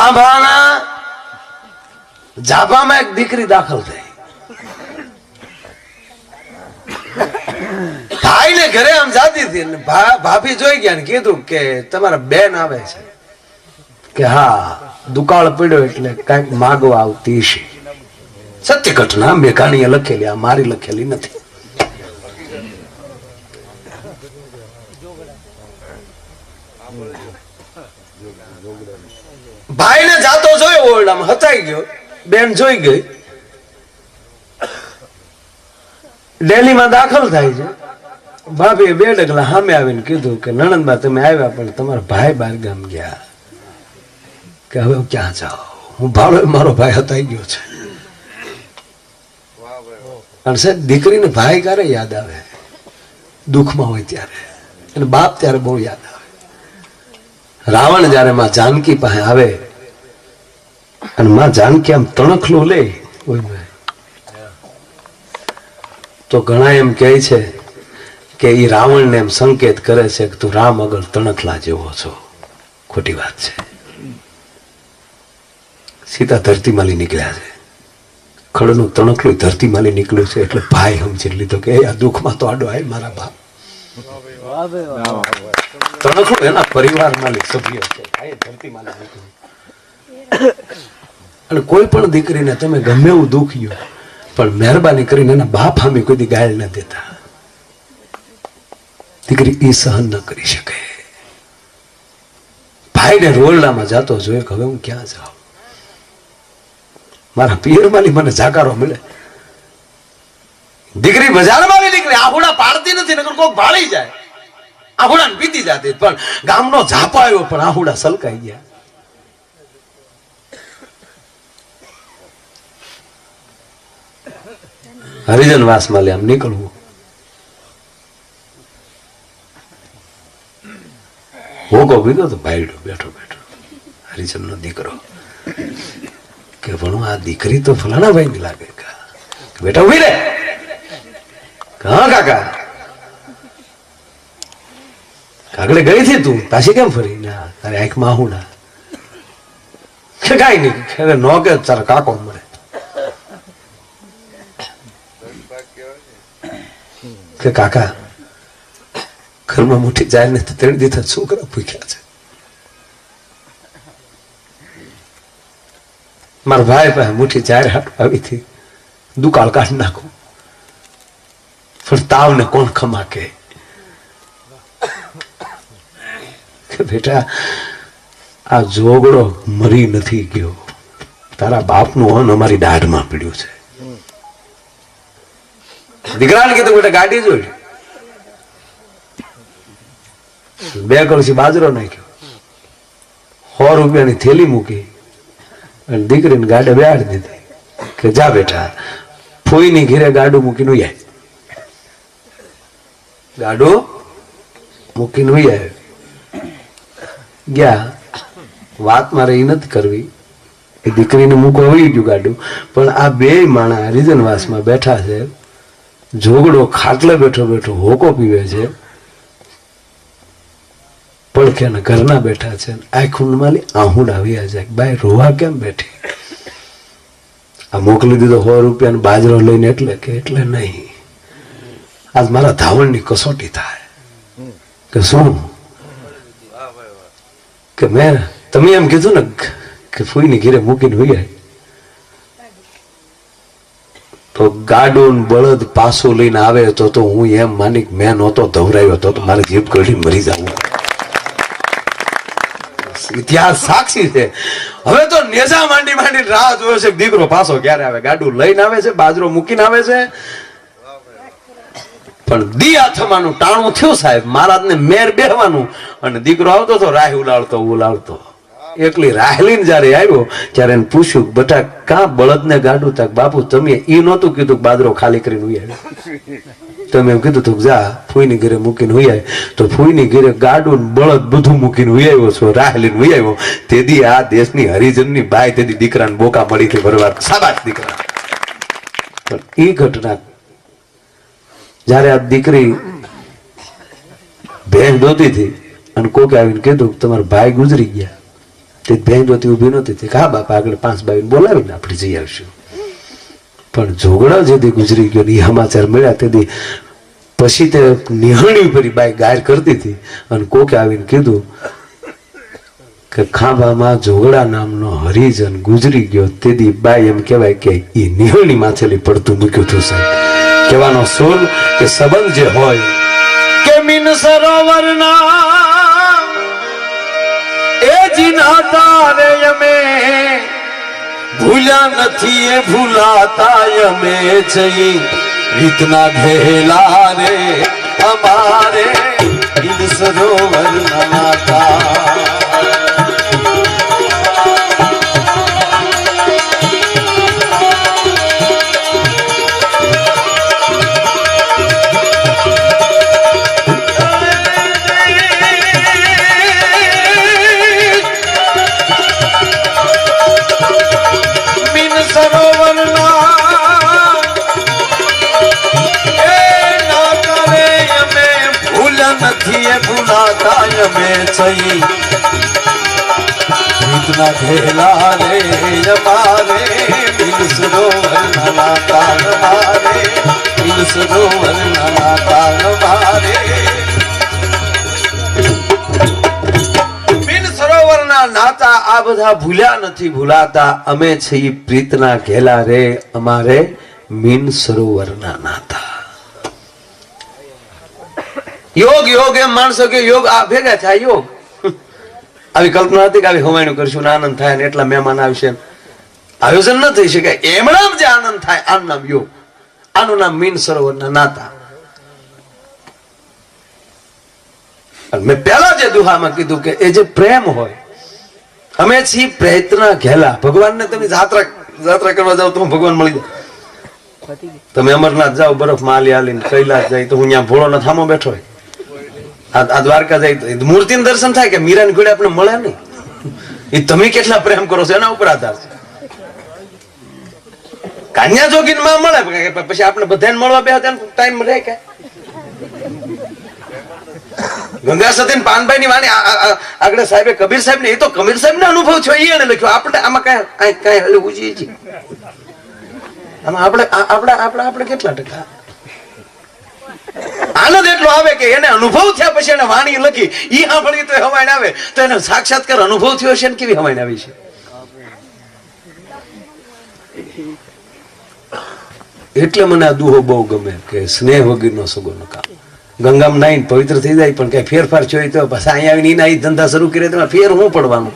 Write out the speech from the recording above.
ખાંભાના જાભામાં એક દીકરી દાખલ થઈ. ભાઈ ને ઘરે આમ જાતી હતી ભાભી જોઈ ગયા ને કીધું કે તમારા બેન આવે છે. કે હા, દુકાળ પડ્યો એટલે કંઈક માગવા આવતી છે સત્ય ઘટના મેઘાણીએ લખેલી, આ મારી લખેલી નથી. ભાઈને જાતો જોયો ઓરડામાં, હતાઈ ગયો. બેન જોઈ ગઈ. ડેલીમાં દાખલ થાય છે. ભાભી બે ડગલા સામે આવીને કીધું કે, નણંદબા, તમે આવ્યા પણ તમારા ભાઈ બાર ગામ ગયા. કે હવે હું ક્યાં જાઉં? હું ભાડો, મારો ભાઈ હતાઈ ગયો છે. અને સાહેબ, દીકરીને ભાઈ ક્યારે યાદ આવે? દુઃખમાં હોય ત્યારે. અને બાપ ત્યારે બહુ યાદ આવે. રાવણ જયારે માં જાનકી પાસે આવે અને માં જાનકી આમ તણખલું લે તો ઘણા એમ કહે છે કે એ રાવણને એમ સંકેત કરે છે કે તું રામ આગળ તણખલા જેવો છો. ખોટી વાત છે. સીતા ધરતીમાલી નીકળ્યા છે. ખડનું તણખલું ધરતીમાલી નીકળ્યું છે એટલે ભાઈ સમજી લીધો કે આ દુઃખમાં તો આડો આય મારા બાપ. અને કોઈ પણ દીકરીને તમે ગમે એવું દુઃખ પણ મહેરબાની કરીને એના બાપ સામે કોઈ ગાયલ ન દેતા. દીકરી એ સહન ન કરી શકે. ભાઈને રોલડામાં જતો જોયો કે હવે હું ક્યાં જાઉં? મારા પિયર માલી મને જાકારો મળે. દીકરી બજારમાં દીકરી આહુડા પાડતી નથી, નકર કોક ભાળી જાય. આહુડા પીતી જતી. પણ ગામનો ઝાપાયો પણ આહુડા સલકાઈ ગયા. હરિજન વાસમાં લે, આમ નીકળવું. હોગો પીધો તો ભાઈડો બેઠો બેઠો. હરિજન નો દીકરો. કે ભણો આ દીકરી તો ફલાણા ભાઈ લાગે બેટા ઊભી રે. હા, કાકા. કાગડે ગઈ હતી તું? પાછી કેમ ફરી? ના, તારે આંખમાં હું ના. કાંઈ નહીં નો કે તારા કાકો મળે. કે કાકા, ઘરમાં મોટી જાય ને ત્રણ દીધા છોકરા પૂછ્યા છે. મારા ભાઈ પાસે મુઠ્ઠી જાહેર હાટ આવી હતી. દુકાળ કાઢ નાખું. પણ તાવને કોણ ખમાકે કે બેટા આ જોગડો મરી નથી ગયો તારા બાપનું અન અમારી દાઢમાં પીડ્યું છે દીકરાને કીધું બેટા ગાડી જોઈ બે કળશી બાજરો નાખ્યો. સો રૂપિયાની થેલી મૂકી અને દીકરીને ગાડે બેહાડી દીધી કે જા બેટા, ફોઈની ઘેરે ગાડું મૂકીને આય. ગાડું મૂકીને ઉઈ આવ્યો. ગયા. વાત મારે એ નથી કરવી. એ દીકરીને મૂકો વહી ગયું ગાડું. પણ આ બે માણા હરિજનવાસમાં બેઠા છે. જોગડો ખાટલે બેઠો બેઠો હોકો પીવે છે. પડખે ને ઘરના બેઠા છે. આખું માલી આહુડ આવી છે. બાય રોવા કેમ બેઠી? આ મોકલી દીધો સો રૂપિયા બાજરો લઈને એટલે કે એટલે નહીં. આજ મારા ધાવણની કસોટી થાય. કે શું? કે મેં, તમે એમ કીધું ને કે ફૂઈની ઘીરે મૂકીને વૈયા તો ગાડું બળદ પાછું લઈને આવે તો તો હું એમ માની મેં નહોતો ધવરાયો તો તો મારે જીભ કઢી મરી જવું. ઇતિહાસ સાક્ષી છે. હવે તો નેજા માંડી માંડી રાહ જોયો છે દીકરો પાછો ક્યારે આવે? ગાડું લઈને આવે છે, બાજરો મૂકીને આવે છે. પણ દી આથમાનું ટાણું થયું સાહેબ. મહારાજને મેર બેહવાનું. અને દીકરો આવતો હતો રાહ ઉલાળતો ઉલાળતો. એકલી રાહલીને જયારે આવ્યો, ત્યારે એને પૂછ્યું બટા, કા બળદને ગાડું તક? બાપુ, તમે એ નહોતું કીધું કે બાજરો ખાલી કરીને ઉયા તમે એમ કીધું તું જા, ફૂઈની ઘરે મૂકીને ઉયા તો ફૂઈની ઘરે ગાડું બળદ બધું મૂકીને ઉયાવ્યો છો, રાહલીને ઉયાવ્યો તેથી આ દેશની હરિજનની બાય તેદી દીકરાને બોકા મળી હતી ભરવા. સાબાશ દીકરા. પણ એ ઘટના જ્યારે આ દીકરી ભેંસ દોતી હતી અને કોકે આવીને કીધું, તમારા ભાઈ ગુજરી ગયા. તે ભેંસ દોતી ઊભી નહોતી તે હા, બાપા, આગળ પાંચ બાવીને બોલાવીને આપણે જઈ આવશું. પણ ઝોગડા જેથી ગુજરી ગયો એ સમાચાર મળ્યા તેથી પછી તે નિહણી ફરી બાઈ ગાયર કરતી હતી અને કોકે આવીને કીધું કે ખાંભામાં જોગડા નામનો હરિજન ગુજરી ગયો. તેથી બાઈ એમ કહેવાય કે એ નિહળની માથેલી પડતું મૂક્યું હતું સાહેબ. કહેવાનો સુર કે સંબંધ જે હોય કે મીન સરોવરના એ જીના તારે અમે. ભૂલ્યા નથી એ ભૂલાતા અમે જઈ. રીતના ઘેલા રે અમારે ઈન સરોવર નાતા આ બધા ભૂલ્યા નથી, ભૂલાતા. અમે છીએ પ્રીતના ઘેલા રે, અમારે મીન સરોવરના નાતા. યોગ યોગ એમ માણસો કે યોગ આ ભેગા થાય યોગ. આવી કલ્પના હતી કે આવી હવાણું કરશું ને આનંદ થાય ને એટલા મહેમાન આવશે આયોજન ન થઈ શકે. એમણામ જે આનંદ થાય આનું નામ યોગ. આનું નામ મીન સરોવરના નાતા. મેં પહેલા જે દુહામાં કીધું કે એ જે પ્રેમ હોય અમે છીએ પ્રયત્ન ઘેલા. ભગવાનને તમે જાત્રા જાત્રા કરવા જાવ તો ભગવાન મળી જાય તમે અમરનાથ જાઓ બરફમાં આલી આલીને કૈલાસ જાય તો હું ત્યાં ભોળો ના થામો બેઠો હોય. આ દ્વારકા જાય તો મૂર્તિનું દર્શન થાય કે મીરાની ઘોડે આપણે મળે નહીં? એ તમે કેટલા પ્રેમ કરો છો? એના ઉપર આધાર છે. કાન્યા જોગીનમાં મળે પછી આપણે બધાને મળવા બે ટાઈમ રહે કે? ગંગા સતીન પાનભાઈ ની વાણી આગળ સાહેબે કબીર સાહેબ ને એ તો કબીર સાહેબ ને અનુભવ છે એને લખ્યો. આપણે આમાં કઈ કઈ કઈ હલે ઉજી છે આમાં આપણે આપણા આપણા આપણે કેટલા ટકા? આનંદ એટલો આવે કે એને અનુભવ થયા પછી એને વાણી લખી, ઈ સાંભળી તો હવાઈ આવે. તો એને સાક્ષાત્કાર અનુભવ થયો છે ને કેવી હવાઈ આવી છે? એટલે મને આ દુહો બહુ ગમે કે સ્નેહ વગરનો સગોનો કામ ગંગામાં નાઈને પવિત્ર થઈ જાય, પણ કઈ ફેરફાર હોય તો પાછા અહીંયા આવીને એના ધંધા શરૂ કરે તો ફેર હું પડવાનું?